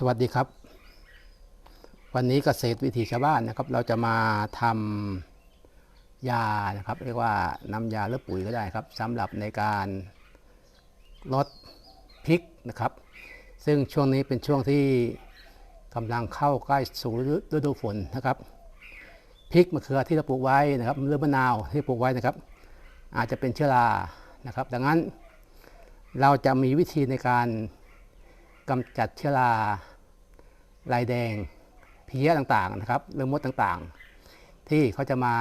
สวัสดีครับ วันนี้เกษตรวิถีชาวบ้านนะครับ เราจะมาทำยานะครับ เรียกว่าน้ำยาหรือปุ๋ยก็ได้ครับสำหรับในการลดพริกนะครับ ซึ่งช่วงนี้เป็นช่วงที่กำลังเข้าใกล้สู่ฤดูฝนนะครับพริกมะเขือที่เราปลูกไว้นะครับหรือมะนาวที่ปลูกไว้นะครับ อาจจะเป็นเชื้อรานะครับ ดังนั้นเราจะมีวิธีในการกำจัดเชื้อรา ลายแดงเพี้ยต่างๆนะครับหรือมดต่างๆ ที่เขาจะมา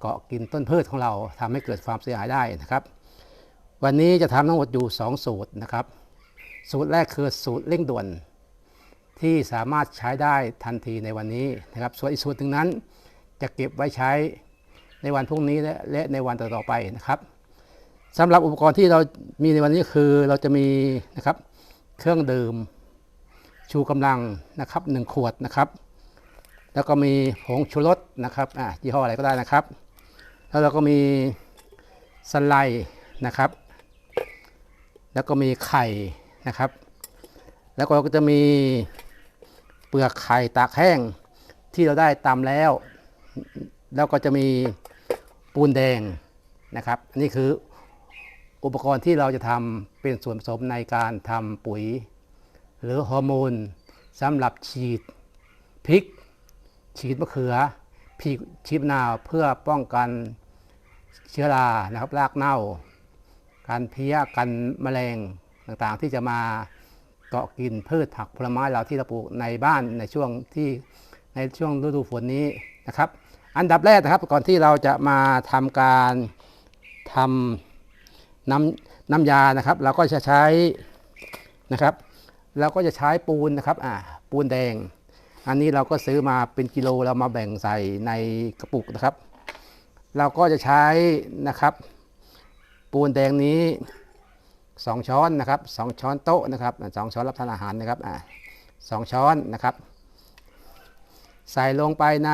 เกาะกินต้นพืชของเราทำให้เกิดความเสียหายได้นะครับ วันนี้จะทำทั้งหมดอยู่ 2 สูตรนะครับ สูตรแรกคือสูตรเร่งด่วน ที่สามารถใช้ได้ทันทีในวันนี้นะครับ ส่วนอีกสูตรหนึ่งนั้น จะเก็บไว้ใช้ในวันพรุ่งนี้และและในวันต่อๆไปนะครับสำหรับอุปกรณ์ที่เรามีในวันนี้คือเราจะมีนะครับเครื่องดื่ม ชูกำลังนะครับหนึ่งขวดนะครับ แล้วก็มีผงชูรสนะครับอะยี่ห้ออะไรก็ได้นะครับ แล้วเราก็มีสไลด์นะครับ แล้วก็มีไข่นะครับ แล้วก็จะมีเปลือกไข่ตากแห้งที่เราได้ตำแล้ว แล้วก็จะมีปูนแดงนะครับอันนี้คืออุปกรณ์ที่เราจะทำเป็นส่วนผสมในการทำปุ๋ย หรือฮอร์โมนสำหรับฉีดพริก ฉีดมะเขือพีกฉีดมะนาวเพื่อป้องกันเชื้อรานะครับรากเน่า การเพี้ยกันแมลงต่างๆ ที่จะมาเกาะกินพืชผักผลไม้เราที่เราปลูกในบ้านในช่วงที่ในช่วงฤดูฝนนี้นะครับ อันดับแรกนะครับก่อนที่เราจะมาทำการทำน้ำน้ำยานะครับ เราก็จะใช้นะครับ เราก็จะใช้ปูนนะครับอ่าปูนแดง อันนี้เราก็ซื้อมาเป็นกิโลเรามาแบ่งใส่ในกระปุกนะครับ เราก็จะใช้นะครับ ปูนแดงนี้ 2 ช้อนนะครับ 2 ช้อนโต๊ะนะครับสองช้อนรับประทานอาหารนะครับอ่าสองช้อนนะครับ ใส่ลงไปใน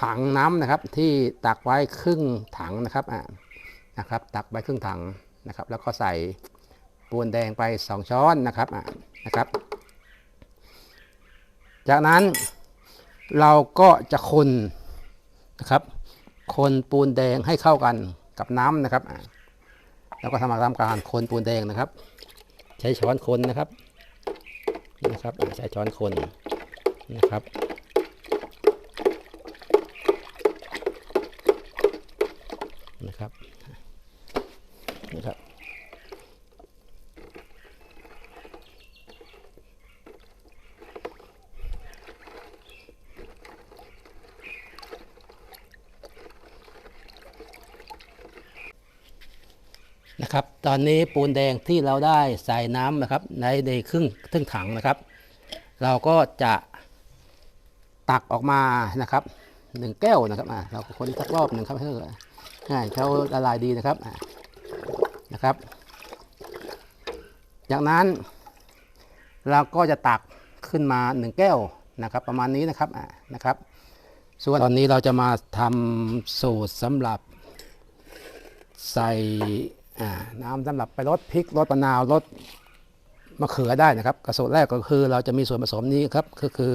ถังน้ำนะครับ ที่ตักไว้ครึ่งถังนะครับอ่านะครับ ตักไว้ครึ่งถังนะครับ แล้วก็ใส่ ปูนแดงไป 2 ช้อนนะครับนะครับ จากนั้นเราก็จะคนนะครับ คนปูนแดงให้เข้ากันกับน้ำนะครับอ่าแล้วก็ทำมาทำการคนปูนแดงนะครับ ใช้ช้อนคนนะครับนะครับใช้ช้อนคนนะครับนะครับ นะครับ ตอนนี้ปูนแดงที่เราได้ใส่น้ำนะครับ ในในครึ่งครึ่งถังนะครับ เราก็จะตักออกมานะครับหนึ่งแก้วนะครับอ่าเราก็คนสักรอบหนึ่งครับให้ง่ายเขาละลายดีนะครับนะครับ จากนั้นเราก็จะตักขึ้นมาหนึ่งแก้วนะครับ ประมาณนี้นะครับอ่านะครับ ส่วนตอนนี้เราจะมาทำสูตรสำหรับใส่ น้ำสำหรับไปรดพริกรดมะนาวรดมะเขือได้นะครับกระสูตรแรกก็คือเราจะมีส่วนผสมนี้ครับก็คือ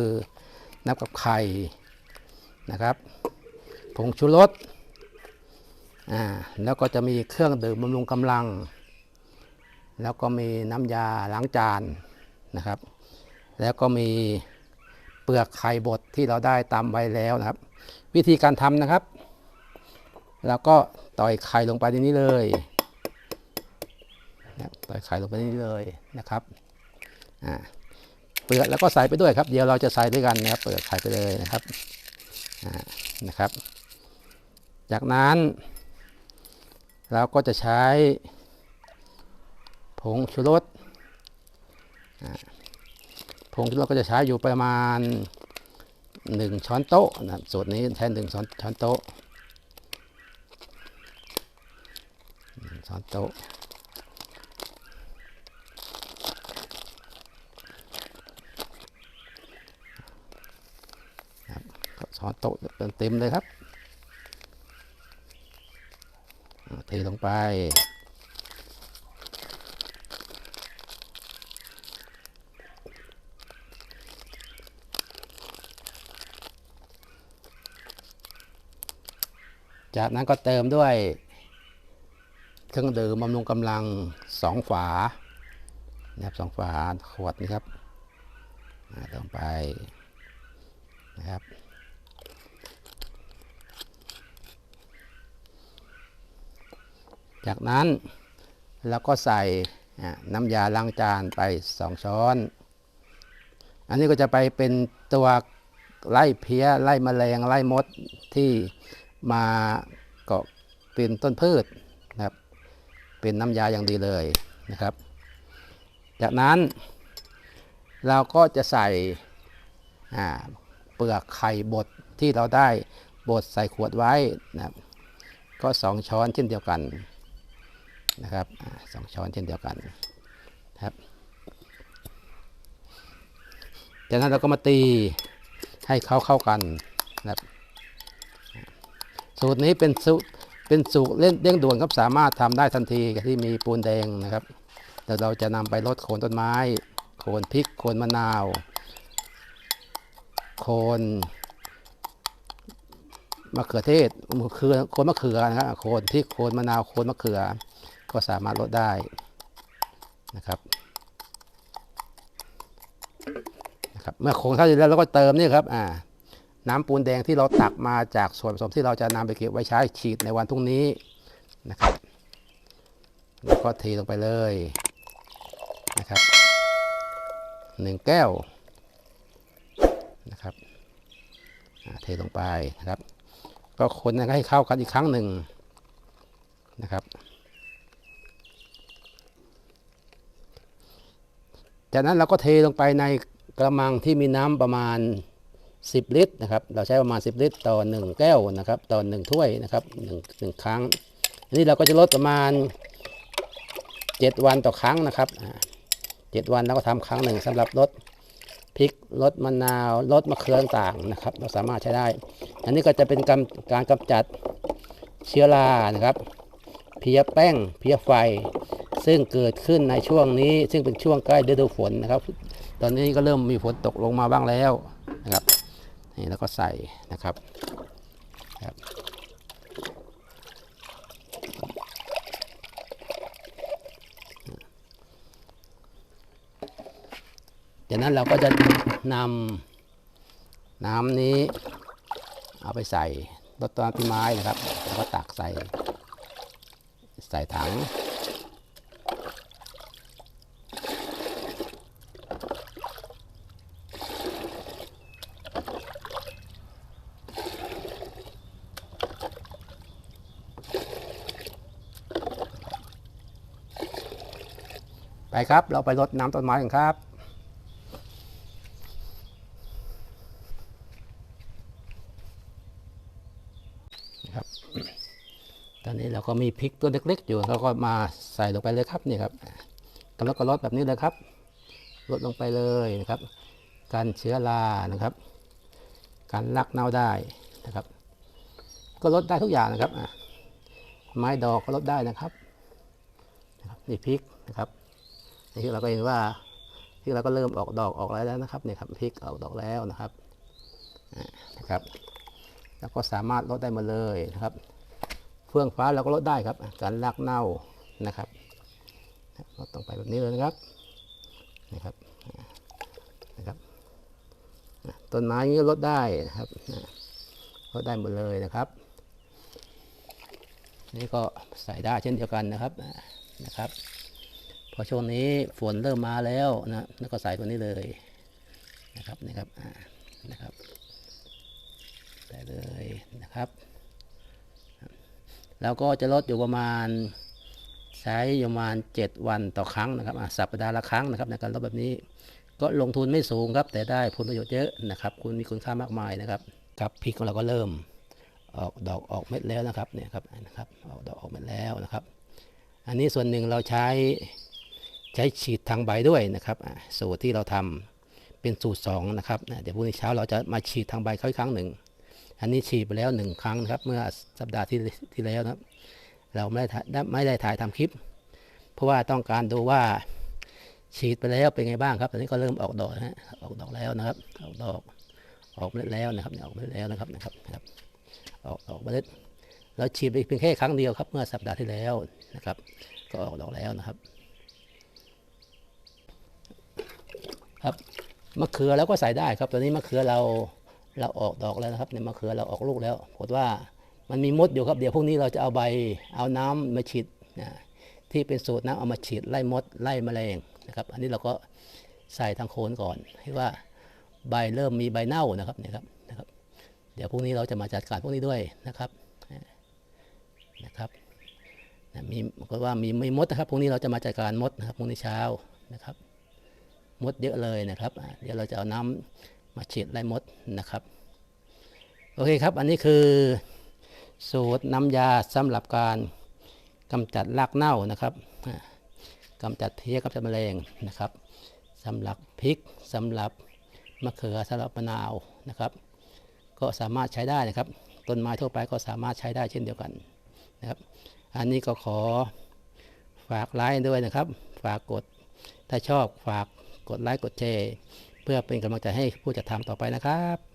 น้ำกับไข่นะครับผงชูรสอ่าแล้วก็จะมีเครื่องดื่มบำรุงกำลัง แล้วก็มีน้ำยาล้างจานนะครับ แล้วก็มีเปลือกไข่บดที่เราได้ตำไว้แล้วนะครับ วิธีการทำนะครับ แล้วก็ต่อยไข่ลงไปในนี้เลย นะต่อยไข่ลงไปนี้เลยนะครับอ่าเปลือกแล้วก็ใส่ไปด้วยครับ เดี๋ยวเราจะใส่ด้วยกันนะครับ เปลือกไข่ไปเลยนะครับอ่านะครับ จากนั้น เราก็จะใช้ผงชูรสผงชูรสก็จะใช้อยู่ประมาณ 1 ช้อนโต๊ะนะครับสูตรนี้ใช้1ช้อนช้อนโต๊ะช้อนโต๊ะ โต๊ะเต็มเลยครับเทลงไป จากนั้นก็เติมด้วย เครื่องดื่มบำรุงกำลังสองฝานะครับสองฝาขวดนะครับเติมไป จากนั้นเราก็ใส่น้ำยาล้างจานไป2ช้อน อันนี้ก็จะไปเป็นตัวไล่เพี้ยไล่แมลงไล่มดที่มาเกาะเป็นต้นพืชนะครับ เป็นน้ำยาอย่างดีเลยนะครับ จากนั้นเราก็จะใส่เปลือกไข่บดที่เราได้บดใส่ขวดไว้นะครับ ก็2ช้อนเช่นเดียวกัน นะครับสองช้อนเช่นเดียวกันครับ จากนั้นเราก็มาตีให้เขาเข้ากันนะครับสูตรนี้เป็นสูตรเป็นสูตรเล่นเร่งด่วนครับสามารถทำได้ทันทีที่มีปูนแดงนะครับเดี๋ยวเราจะนำไปลดโคนต้นไม้ โคนพริกโคนมะนาว โคนมะเขือเทศมะเขือโคนมะเขือนะครับโคนพริกโคนมะนาวโคนมะเขือ ก็สามารถลดได้นะครับนะครับ เมื่อโครงเข้าเสร็จแล้วเราก็เติมนี่ครับอ่าน้ำปูนแดงที่เราตักมาจากส่วนผสมที่เราจะนำไปเก็บไว้ใช้ฉีดในวันพรุ่งนี้นะครับแล้วก็เทลงไปเลยนะครับหนึ่งแก้วนะครับเทลงไปนะครับ ก็คนให้เข้ากันอีกครั้งหนึ่งนะครับ จากนั้นเราก็เทลงไปในกระมังที่มีน้ำประมาณ 10 ลิตรนะครับ เราใช้ประมาณ 10 ลิตร ต่อ 1 แก้วนะครับ ต่อ 1 ถ้วยนะครับหนึ่งหนึ่งครั้งอันนี้เราก็จะลดประมาณ 7 วันต่อครั้งนะครับอ่าเจ็ดวันเราก็ทำครั้งหนึ่งสำหรับลดพริกลดมะนาวลดมะเขือต่างๆนะครับ เราสามารถใช้ได้ อันนี้ก็จะเป็นการการกำจัดเชื้อรานะครับ เพี้ยแป้ง เพี้ยไฟ ซึ่งเกิดขึ้นในช่วงนี้ ซึ่งเป็นช่วงใกล้ฤดูฝนนะครับ ตอนนี้ก็เริ่มมีฝนตกลงมาบ้างแล้วนะครับนี่แล้วก็ใส่นะครับครับจากนั้นเราก็จะนำน้ำนี้ เอาไปใส่รถต้นที่ไม้นะครับ แล้วก็ตักใส่ใส่ถัง ไปครับ เราไปรดน้ำต้นไม้กันครับครับ ตอนนี้เราก็มีพริกตัวเล็ก ๆ อยู่เราก็มาใส่ลงไปเลยครับนี่ครับแล้วก็ลดแบบนี้เลยครับลดลงไปเลยนะครับ การเชื้อรานะครับ การลักเน่าได้นะครับ ก็ลดได้ทุกอย่างนะครับไม้ดอกก็ลดได้นะครับนี่พริกนะครับ นี่เราก็เห็นว่าพริกเราก็เริ่มออกดอกออกแล้วนะครับนี่ครับพริกออกดอกแล้วนะครับนะครับ แล้วก็สามารถลดได้มาเลยนะครับ เฟื่องฟ้าเราก็ลดได้ครับ การลากเน่านะครับลดตรงไปแบบนี้เลยนะครับนะครับนะครับต้นไม้นี้ลดได้นะครับลดได้หมดเลยนะครับ นี่ก็ใส่ได้เช่นเดียวกันนะครับนะครับ พอช่วงนี้ฝนเริ่มมาแล้วนะแล้วก็ใส่ตัวนี้เลยนะครับนะครับอ่านะครับได้เลยนะครับ แล้วก็จะลดอยู่ประมาณใช้อยู่ประมาณ 7 วันต่อครั้งนะครับอะสัปดาห์ละครั้งนะครับในการลดแบบนี้ก็ลงทุนไม่สูงครับ แต่ได้ผลประโยชน์เยอะนะครับ คุณมีคุณค่ามากมายนะครับครับพริกของเราก็เริ่มออกดอกออกเม็ดแล้วนะครับเนี่ยครับนะครับออกดอกออกเม็ดแล้วนะครับ อันนี้ส่วนหนึ่งเราใช้ ใช้ฉีดทางใบด้วยนะครับสูตรที่เราทำเป็นสูตร2นะครับเดี๋ยวพรุ่งนี้เช้าเราจะมาฉีดทางใบเขาอีกครั้งหนึ่ง อันนี้ฉีดไปแล้วหนึ่งครั้งนะครับ เมื่อสัปดาห์ที่ที่แล้วนะครับ เราไม่ได้ไม่ได้ถ่ายทำคลิป เพราะว่าต้องการดูว่าฉีดไปแล้วเป็นไงบ้างครับตอนนี้ก็เริ่มออกดอกนะฮะออกดอกแล้วนะครับ ออกดอกออกเมล็ดแล้วนะครับออกเมล็ดแล้วนะครับนะครับนะครับออกออกเมล็ดเราฉีดไปเพียงแค่ครั้งเดียวครับ เมื่อสัปดาห์ที่แล้วนะครับ ก็ออกดอกแล้วนะครับ ครับมะเขือเราก็ใส่ได้ครับ ตอนนี้มะเขือเราเราออกดอกแล้วนะครับในมะเขือเราออกลูกแล้วปรากฏว่ามันมีมดอยู่ครับเดี๋ยวพรุ่งนี้เราจะเอาใบเอาน้ำมาฉีดนะที่เป็นสูตรน้ำเอามาฉีดไล่มดไล่แมลงนะครับ อันนี้เราก็ใส่ทางโคนก่อนให้ว่าใบเริ่มมีใบเน่านะครับเนี่ยครับนะครับ เดี๋ยวพรุ่งนี้เราจะมาจัดการพวกนี้ด้วยนะครับนะครับนะมีก็ว่ามีไม่มดนะครับพรุ่งนี้เราจะมาจัดการมดนะครับพรุ่งนี้เช้านะครับ มดเยอะเลยนะครับ เดี๋ยวเราจะเอาน้ำมาฉีดไล่มดนะครับ โอเคครับ อันนี้คือสูตรน้ำยาสำหรับการกำจัดรากเน่านะครับอ่ากำจัดเพี้ยกำจัดแมลงนะครับสำหรับพริกสำหรับมะเขือสำหรับมะนาวนะครับ ก็สามารถใช้ได้นะครับ ต้นไม้ทั่วไปก็สามารถใช้ได้เช่นเดียวกันนะครับ อันนี้ก็ขอฝากไลค์ด้วยนะครับ ฝากกดถ้าชอบฝาก กดไลค์กดแชร์ เพื่อเป็นกำลังใจให้ผู้จัดทำต่อไปนะครับ